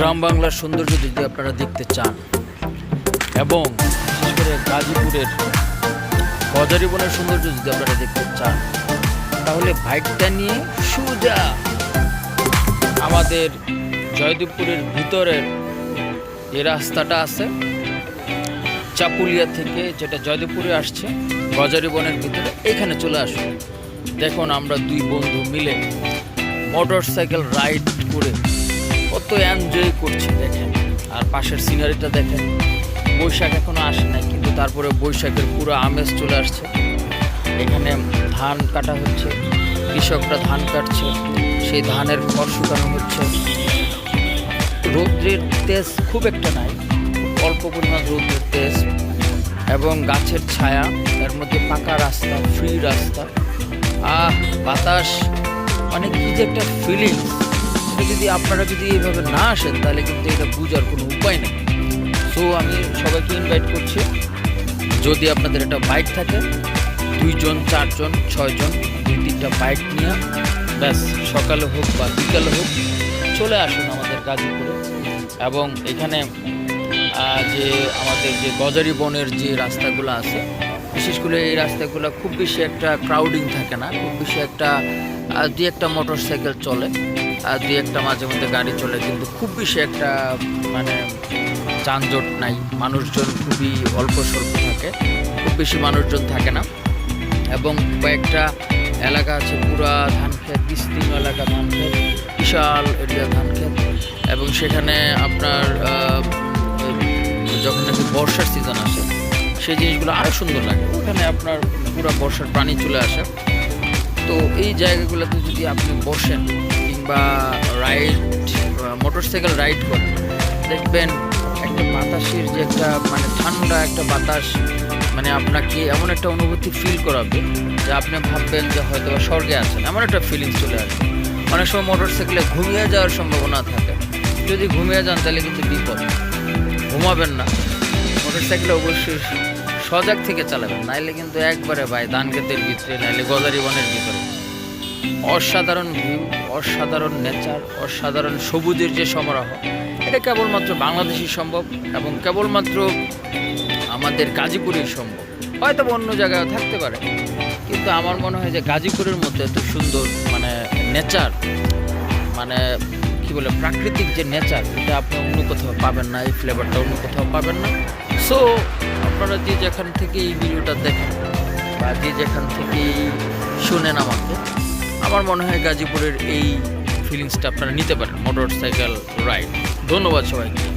গ্রাম বাংলার সৌন্দর্য যদি আপনারা দেখতে চান, এবং বিশেষ করে গাজীপুরের গজারিবনের সৌন্দর্য যদি আপনারা দেখতে চান, তাহলে বাইকটা নিয়ে সোজা আমাদের জয়দেবপুরের ভিতরের যে রাস্তাটা আছে চাপুলিয়া থেকে যেটা জয়দেবপুরে আসছে বনের ভিতরে, এখানে চলে আসুন। দেখুন আমরা দুই বন্ধু মিলে মোটর সাইকেল রাইড করে কত এনজয় করছি দেখেন। আর পাশের সিনারিটা দেখেন, বৈশাখ এখনও আসে নাই, কিন্তু তারপরে বৈশাখের পুরো আমেজ চলে আসছে। এখানে ধান কাটা হচ্ছে, কৃষকরা ধান কাটছে, সেই ধানের ফল শুকানো হচ্ছে। রৌদ্রের তেজ খুব একটা নাই, অল্প পরিমাণ রৌদ্রের তেজ এবং গাছের ছায়া এর মধ্যে পাকা রাস্তা ফ্রি রাস্তা। আহ, বাতাস মানে কি যে একটা ফিলিংস এটা যদি আপনারা যদি এইভাবে না আসেন, তাহলে কিন্তু এটা বুঝার কোনো উপায় নেই। সো আমি সবাইকে ইনভাইট করছি। যদি আপনাদের একটা বাইক থাকে, দুইজন, চারজন, ছয়জন, দুই, তিনটা বাইক নিয়ে, ব্যাস, সকালে হোক বা বিকালে হোক, চলে আসুন আমাদের গাজীপুরে। এবং এখানে যে আমাদের যে গজারি বনের যে রাস্তাগুলো আছে, বিশেষ করে এই রাস্তাগুলো খুব বেশি একটা ক্রাউডিং থাকে না, খুব বেশি একটা দুই একটা মোটর সাইকেল চলে। দুই একটা মাঝে মধ্যে গাড়ি চলে, কিন্তু খুব বেশি একটা মানে যানজট নাই। মানুষজন খুবই অল্প স্বল্প থাকে, খুব বেশি মানুষজন থাকে না। এবং কয়েকটা এলাকা আছে, পুরা ধান ক্ষেত বিস্তীর্ণ এলাকা ধান ক্ষেত বিশাল এরিয়া ধান ক্ষেত এবং সেখানে আপনার যখন নাকি বর্ষার সিজন আসে, সেই জিনিসগুলো আরও সুন্দর লাগে। ওখানে আপনার পুরো বর্ষার পানি চলে আসে। তো এই জায়গাগুলোতে যদি আপনি বসেন কিংবা রাইড মোটর সাইকেল রাইড করেন দেখবেন একটা বাতাসের যে একটা মানে ঠান্ডা একটা বাতাস মানে আপনাকে এমন একটা অনুভূতি ফিল করাবে যে আপনি ভাববেন যে হয়তো স্বর্গে আছেন। এমন একটা ফিলিংস চলে আসবে অনেক সময় মোটর সাইকেলে ঘুমিয়ে যাওয়ার সম্ভাবনা থাকে। যদি ঘুমিয়ে যান, তাহলে কিন্তু বিপদ। ঘুমাবেন না। মোটর সাইকেলে অবশ্যই সজাগ থেকে চালাবেন। নাইলে কিন্তু একবারে ভাই ধান ক্ষেতের ভিতরে, নাইলে গজারি বনের ভিতরে। অসাধারণ ভিউ অসাধারণ নেচার অসাধারণ সবুজের যে সমারোহ, এটা কেবলমাত্র বাংলাদেশই সম্ভব এবং কেবলমাত্র আমাদের গাজীপুরেই সম্ভব। হয়তো অন্য জায়গায় থাকতে পারে, কিন্তু আমার মনে হয় যে গাজীপুরের মধ্যে এত সুন্দর মানে নেচার মানে কি বলে, প্রাকৃতিক যে নেচার এটা আপনি অন্য কোথাও পাবেন না, এই ফ্লেভারটা অন্য কোথাও পাবেন না। সো আপনারা যে যেখান থেকে এই ভিডিওটা দেখেন বা যে যেখান থেকে শুনেন আমাকে আমার মনে হয় গাজীপুরের এই ফিলিংসটা আপনারা নিতে পারেন মোটর সাইকেল রাইড ধন্যবাদ সবাইকে।